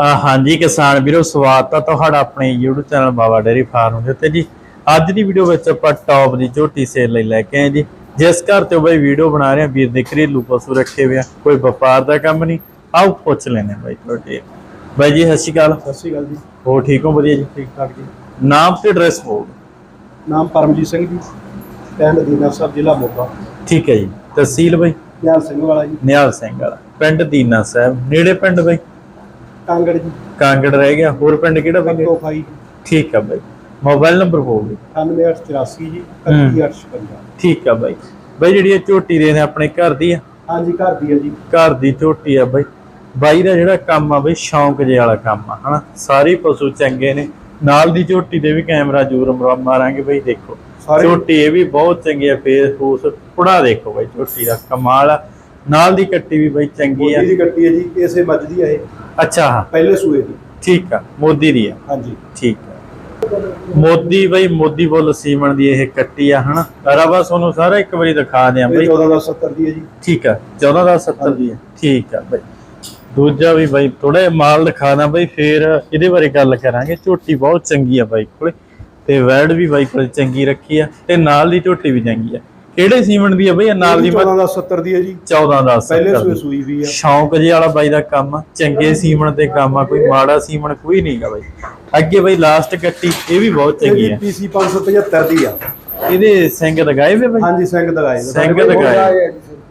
ਹਾਂਜੀ ਕਿਸਾਨ ਵੀਰੋ ਸਵਾਗਤ ਆ ਤੁਹਾਡਾ ਆਪਣੇ YouTube channel Baba dairy farm ਦੇ ਉੱਤੇ ਜੀ। ਅੱਜ ਦੀ ਵੀਡੀਓ ਵਿੱਚ ਆਪਾਂ ਟੌਪ ਦੀ ਝੋਟੀ ਸੇਲ ਲਈ ਲੈ ਕੇ ਆਏ ਜੀ। ਜਿਸ ਘਰ ਤੇ ਬਈ ਵੀਡੀਓ ਬਣਾ ਰਹੇ ਆ ਵੀਰ ਦੇ ਘਰੇਲੂ ਪਸ਼ੂ ਰੱਖੇ ਹੋਏ ਆ ਕੋਈ ਵਪਾਰ ਦਾ ਕੰਮ ਨਹੀਂ। ਆਓ ਪੁੱਛ ਲੈਨੇ ਬਾਈ ਤੁਹਾਡੇ। ਬਾਈ ਜੀ ਸਤਿ ਸ਼੍ਰੀ ਅਕਾਲ। ਸਤਿ ਸ਼੍ਰੀ ਅਕਾਲ ਜੀ। ਹੋ ਠੀਕ ਹੋ? ਵਧੀਆ ਜੀ। ਠੀਕ ਠਾਕ ਜੀ। ਨਾਮ ਤੇ ਐਡਰੈਸ ਬੋਲ ਨਾਮ ਪਰਮਜੀਤ ਸਿੰਘ ਜੀ। ਪਿੰਡ ਦੀਨਾ ਸਾਹਿਬ ਜ਼ਿਲ੍ਹਾ ਮੋਗਾ। ਠੀਕ ਹੈ ਜੀ। ਤਹਿਸੀਲ ਬਾਈ? ਨਿਹਾਲ ਸਿੰਘ ਵਾਲਾ ਜੀ। ਨਿਹਾਲ ਸਿੰਘ ਵਾਲਾ। ਪਿੰਡ ਦੀਨਾ ਸਾਹਿਬ। ਨੇੜੇ ਪਿੰਡ ਬਾਈ? ਕਾਂਗੜ ਜੀ। ਕਾਂਗੜ ਰਹਿ ਗਿਆ ਹੋਰ ਪਿੰਡ ਕਿਹੜਾ ਬਾਈ ਪੱਤੋ ਖਾਈ। ਠੀਕ ਆ ਬਾਈ। ਮੋਬਾਈਲ ਨੰਬਰ ਦਿਓ। 9884 ਜੀ ਹੂੰ। 3856 ਠੀਕ ਆ ਬਾਈ। ਬਾਈ ਜਿਹੜੀ ਇਹ ਝੋਟੀ ਦੇ ਨੇ ਆਪਣੇ ਘਰ ਦੀ ਆ? ਹਾਂਜੀ ਘਰ ਦੀ ਹੈ ਜੀ। ਘਰ ਦੀ ਝੋਟੀ ਆ ਬਾਈ। ਬਾਈ ਦਾ ਜਿਹੜਾ ਕੰਮ ਆ ਬਈ ਸ਼ੌਂਕ ਜੇ ਵਾਲਾ ਕੰਮ ਆ ਹਨਾ? ਸਾਰੇ ਪਸ਼ੂ ਚੰਗੇ ਨੇ। ਨਾਲ ਦੀ ਝੋਟੀ ਦੇ ਵੀ ਕੈਮਰਾ ਮਰਾ- ਮਾਰਾਂਗੇ ਬਈ ਦੇਖੋ। ਝੋਟੀ ਇਹ ਵੀ ਬਹੁਤ ਚੰਗੀ ਆ ਫੇਸ ਫੂਸ ਪੁੜਾ ਦੇਖੋ ਬਾਈ ਝੋਟੀ ਦਾ ਕਮਾਲ ਆ। ਨਾਲ ਦੀ ਕੱਟੀ ਵੀ ਬਾਈ ਚੰਗੀ ਆ। ਦੀ ਗੱਟੀ ਹੈ ਜੀ ਇਸੇ ਮੱਝ ਦੀ ਹੈ ਇਹ। ਅੱਛਾ ਹਾਂ। ਪਹਿਲੇ ਸੂਏ ਦੀ। ਠੀਕ ਆ ਮੋਦੀ ਦੀ ਆ। ਹਾਂਜੀ। ਠੀਕ ਆ। ਮੋਦੀ ਬਈ ਮੋਦੀ ਬੁੱਲ ਸੀਮਣ ਦੀ ਇਹ ਕੱਟੀ ਆ ਹਨਾ? ਰਵਾ ਤੁਹਾਨੂੰ ਸਾਰਾ ਇੱਕ ਵਾਰੀ ਦਿਖਾ ਦਿਆਂ ਬਈ। 14 ਦਾ 70 ਦੀ ਹੈ ਜੀ। ਠੀਕ ਆ 14 ਦਾ 70 ਦੀ ਹੈ ਠੀਕ ਆ ਬਈ। ਦੂਜਾ ਵੀ ਬਾਈ ਥੋੜਾ ਮਾਲ ਦਿਖਾਣਾ ਬਈ ਫੇਰ ਇਹਦੇ ਬਾਰੇ ਗੱਲ ਕਰਾਂਗੇ। ਝੋਟੀ ਬਹੁਤ ਚੰਗੀ ਆ ਬਾਈ ਕੋਲੇ। ਤੇ ਵੈੜ ਵੀ ਬਾਈ ਕੋਲੇ ਚੰਗੀ ਰੱਖੀ ਆ ਤੇ ਨਾਲ ਦੀ ਝੋਟੀ ਵੀ ਚੰਗੀ ਆ। ਕਿਹੜੇ ਸੀਮਨ ਦੀ ਆ ਬਈ? ਨਾਲ ਦੀ 14 ਦਾ 70 ਦੀ ਹੈ ਜੀ। 14 ਦਾ ਪਹਿਲੇ 70 ਸੂਏ। ਸੂਈ ਵੀ ਹੈ ਸ਼ੌਂਕ ਜੇ ਵਾਲਾ ਬਾਈ ਦਾ ਕੰਮ ਆ ਚੰਗੇ ਸੀਮਨ ਤੇ ਕੰਮ ਆ ਕੋਈ ਮਾੜਾ ਸੀਮਨ ਕੋਈ ਨਹੀਂਗਾ ਬਾਈ। ਅੱਗੇ ਬਾਈ ਲਾਸਟ ਕੱਟੀ ਇਹ ਵੀ ਬਹੁਤ ਚੰਗੀ ਆ। ਪੀਸੀ 575 ਦੀ ਆ। ਇਹਦੇ ਸਿੰਘ ਦਗਾਏ ਵੇ ਬਾਈ? ਹਾਂਜੀ ਸਿੰਘ ਦਗਾਏ। ਸਿੰਘ ਦਗਾਏ।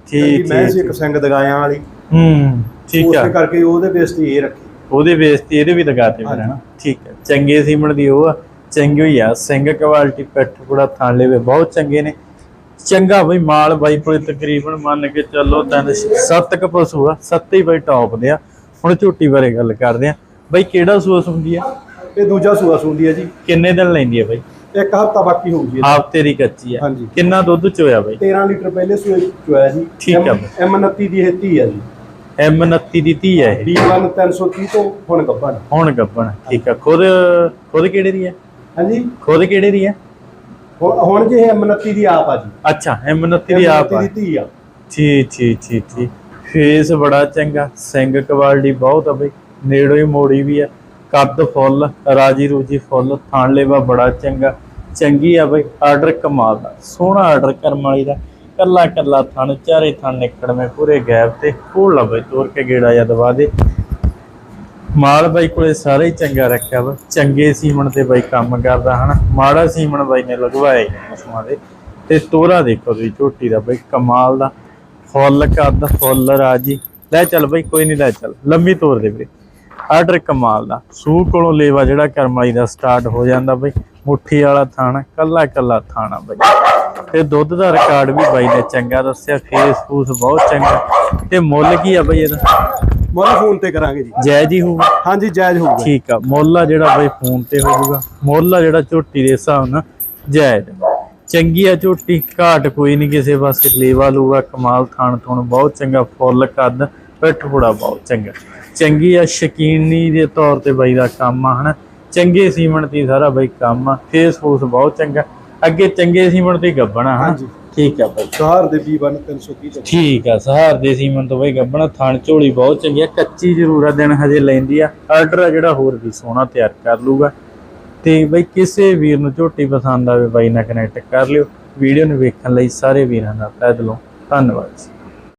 ਠੀਕ ਮੈਂ ਸੀ ਇੱਕ ਸਿੰਘ ਦਗਾਇਆਂ ਵਾਲੀ। ਹੂੰ ਠੀਕ ਆ। ਉਸੇ ਕਰਕੇ ਉਹਦੇ ਬੇਸ ਤੇ ਇਹ ਰੱਖੀ। ਉਹਦੇ ਬੇਸ ਤੇ ਇਹਦੇ ਵੀ ਲਗਾਤੇ ਫਿਰ ਹਨਾ ਠੀਕ ਹੈ ਚੰਗੇ ਸੀਮਣ ਦੀ ਉਹ ਆ। ਚੰਗੀ ਹੋਈ ਆ। ਸਿੰਘ ਕੁਆਲਿਟੀ ਪਿੱਠ ਪੂੜਾ ਥਾਣ ਲੈਵੇ ਬਹੁਤ ਚੰਗੇ ਨੇ। ਚੰਗਾ ਬਈ ਮਾਲ ਬਾਈ ਕੋਲੇ ਤਕਰੀਬਨ ਮੰਨ ਕੇ ਚੱਲੋ ਤਿੰਨ ਸੱਤ ਕ ਪਸ਼ੂ ਆ ਸੱਤੇ ਹੀ ਬਈ ਟੌਪ ਦੇ ਆ। ਹੁਣ ਝੋਟੀ ਬਾਰੇ ਗੱਲ ਕਰਦੇ ਆ। ਬਈ ਕਿਹੜਾ ਸੂਆ ਹੁੰਦੀ ਆ? ਇਹ ਦੂਜਾ ਸੂਆ ਸੁੰਦੀ ਹੈ ਜੀ। ਕਿੰਨੇ ਦਿਨ ਲੈਂਦੀ ਆ ਬਈ? ਇੱਕ ਹਫਤਾ ਬਾਕੀ ਹੋਊਗੀ। ਆਪ ਤੇਰੀ ਕੱਚੀ ਆ। ਕਿੰਨਾ ਦੁੱਧ ਚੋਇਆ ਬਈ? 13 ਲੀਟਰ ਪਹਿਲੇ ਸੂਏ ਚੋਇਆ ਜੀ। ਠੀਕ ਆ। ਐਮ 29 ਦੀ ਇਹ 30 ਹੈ ਜੀ। ਐਮ 29 ਦੀ ਧੀ ਆ ਇਹ। B1 330 ਤੋਂ ਹੁਣ ਗੱਭਣ। ਹੁਣ ਗੱਬਣ ਠੀਕ ਆ। ਖੁਦ ਖੁਦ ਕਿਹੜੇ ਦੀ ਆ? ਹਾਂਜੀ। ਖੁਦ ਕਿਹੜੇ ਦੀ ਆ? ਹੁਣ ਜੇ 29 ਦੀ ਆਪ ਆ ਜੀ। ਅੱਛਾ 29 ਦੀ ਆਪ ਆ। ਦੀ ਧੀ ਆ। ਜੀ ਜੀ ਜੀ ਜੀ। ਫੇਸ ਬੜਾ ਚੰਗਾ ਸਿੰਘ ਕੁਆਲਿਟੀ ਬਹੁਤ ਆ ਬਈ। ਨੇੜੋਂ ਹੀ ਮੋੜੀ ਵੀ ਆ। ਕੱਦ ਫੁੱਲ ਰਾਜੀ ਰੂਜੀ ਫੁੱਲ ਥਾਣ ਲੇਵਾ ਬੜਾ ਚੰਗਾ। ਚੰਗੀ ਆ ਬਈ ਆਰਡਰ ਕਮਾਲ ਦਾ ਸੋਹਣਾ ਆਰਡਰ ਕਰਮ ਵਾਲੀ ਦਾ। ਕੱਲਾ ਕੱਲਾ ਥਣ ਚਾਰੇ ਥਣ ਨਿਕੜਵੇਂ ਪੂਰੇ ਗੈਪ ਤੇ। ਫੋੜ ਲਾ ਬਈ ਤੋੜ ਕੇ ਗੇੜਾ ਜਾਂ ਦਵਾ ਦੇ। ਮਾਲ ਬਾਈ ਕੋਲੇ ਸਾਰੇ ਹੀ ਚੰਗਾ ਰੱਖਿਆ ਵਾ। ਚੰਗੇ ਸੀਮਣ ਤੇ ਬਾਈ ਕੰਮ ਕਰਦਾ ਹਨਾ। ਮਾੜਾ ਸੀਮਣ ਬਾਈ ਨੇ ਲਗਵਾਇਆ ਹੀ ਦੇ। ਤੇ ਤੋਰਾ ਦੇਖੋ ਤੁਸੀਂ, ਝੋਟੀ ਦਾ ਬਾਈ, ਕਮਾਲ ਦਾ। ਫੁੱਲ ਕੱਦ, ਫੁੱਲ ਰਾਜੀ। ਲੈ ਚੱਲ ਬਾਈ, ਕੋਈ ਨਹੀਂ, ਲੈ ਚੱਲ। ਲੰਮੀ ਤੋਰ ਦੇ ਵੀਰੇ। ਆਰਡਰ ਕਮਾਲ ਦਾ। ਸੂ ਕੋਲੋਂ ਲੇਵਾ ਜਿਹੜਾ ਕਰਮਾਈ ਦਾ ਸਟਾਰਟ ਹੋ ਜਾਂਦਾ ਬਾਈ। ਮੁੱਠੀ ਵਾਲਾ ਥਾਣਾ, ਕੱਲਾ ਕੱਲਾ ਥਾਣਾ ਬਾਈ। ਤੇ ਦੁੱਧ ਦਾ ਰਿਕਾਰਡ ਵੀ ਬਾਈ ਨੇ ਚੰਗਾ ਦੱਸਿਆ। ਫੇਸ ਫੂਸ ਬਹੁਤ ਚੰਗਾ। ਤੇ ਮੁੱਲ ਕੀ ਆ ਬਾਈ ਇਹਦਾ? ਮੁੱਲ ਫੋਨ ਤੇ ਕਰਾਂਗੇ ਜੀ। ਜਾਇਜ਼ ਹੀ ਹੋਊਗਾ। ਹਾਂਜੀ ਜਾਇਜ਼ ਹੋਊਗਾ। ਠੀਕ ਆ ਮੁੱਲ ਆ ਜਿਹੜਾ ਬਾਈ ਫੋਨ ਤੇ ਹੋਊਗਾ ਮੁੱਲ ਆ ਜਿਹੜਾ ਝੋਟੀ ਦੇ ਹਿਸਾਬ ਨਾਲ ਜਾਇਜ਼। ਚੰਗੀ ਆ ਝੋਟੀ ਘਾਟ ਕੋਈ ਨਹੀਂ ਕਿਸੇ ਪਾਸੇ। ਲੇਵਾ ਲੂਗਾ ਕਮਾਲ ਥਾਣ ਥੁਣ ਬਹੁਤ ਚੰਗਾ ਫੁੱਲ ਕੱਦ ਪਿੱਠ ਪੂੜਾ ਬਹੁਤ ਚੰਗਾ। ਚੰਗੀ ਆ ਸ਼ਕੀਨੀ ਦੇ ਤੌਰ ਤੇ ਬਾਈ ਦਾ ਕੰਮ ਆ ਹਨਾ। ਚੰਗੇ ਸੀਮਣ ਦੀ ਸਾਰਾ ਬਾਈ ਕੰਮ ਆ। ਫੇਸ ਫੂਸ ਬਹੁਤ ਚੰਗਾ। ਅੱਗੇ ਚੰਗੇ ਸੀਮਣ ਤੇ ਗੱਬਣਾ ਹਾਂਜੀ। ਠੀਕ ਆ ਬਾਈ ਸ਼ਹਿਰ ਦੇ B1 330 ਤੋਂ ਠੀਕ ਆ ਸਹਾਰ ਦੇ ਸੀਮਨ ਤੋਂ ਬਈ ਗੱਬਣਾ ਥਣ ਝੋਲੀ ਬਹੁਤ ਚੰਗੀ ਆ ਕੱਚੀ ਜ਼ਰੂਰ ਆ ਦਿਨ ਹਜੇ ਲੈਂਦੀ ਆ। ਆਰਡਰ ਆ ਜਿਹੜਾ ਹੋਰ ਵੀ ਸੋਹਣਾ ਤਿਆਰ ਕਰ ਲੂਗਾ। ਤੇ ਬਈ ਕਿਸੇ ਵੀਰ ਨੂੰ ਝੋਟੀ ਪਸੰਦ ਆਵੇ ਬਾਈ ਨਾਲ ਕਨੈਕਟ ਕਰ ਲਿਓ। ਵੀਡੀਓ ਨੂੰ ਵੇਖਣ ਲਈ ਸਾਰੇ ਵੀਰਾਂ ਦਾ ਤਹਿ ਦਿਲੋਂ ਧੰਨਵਾਦ ਜੀ।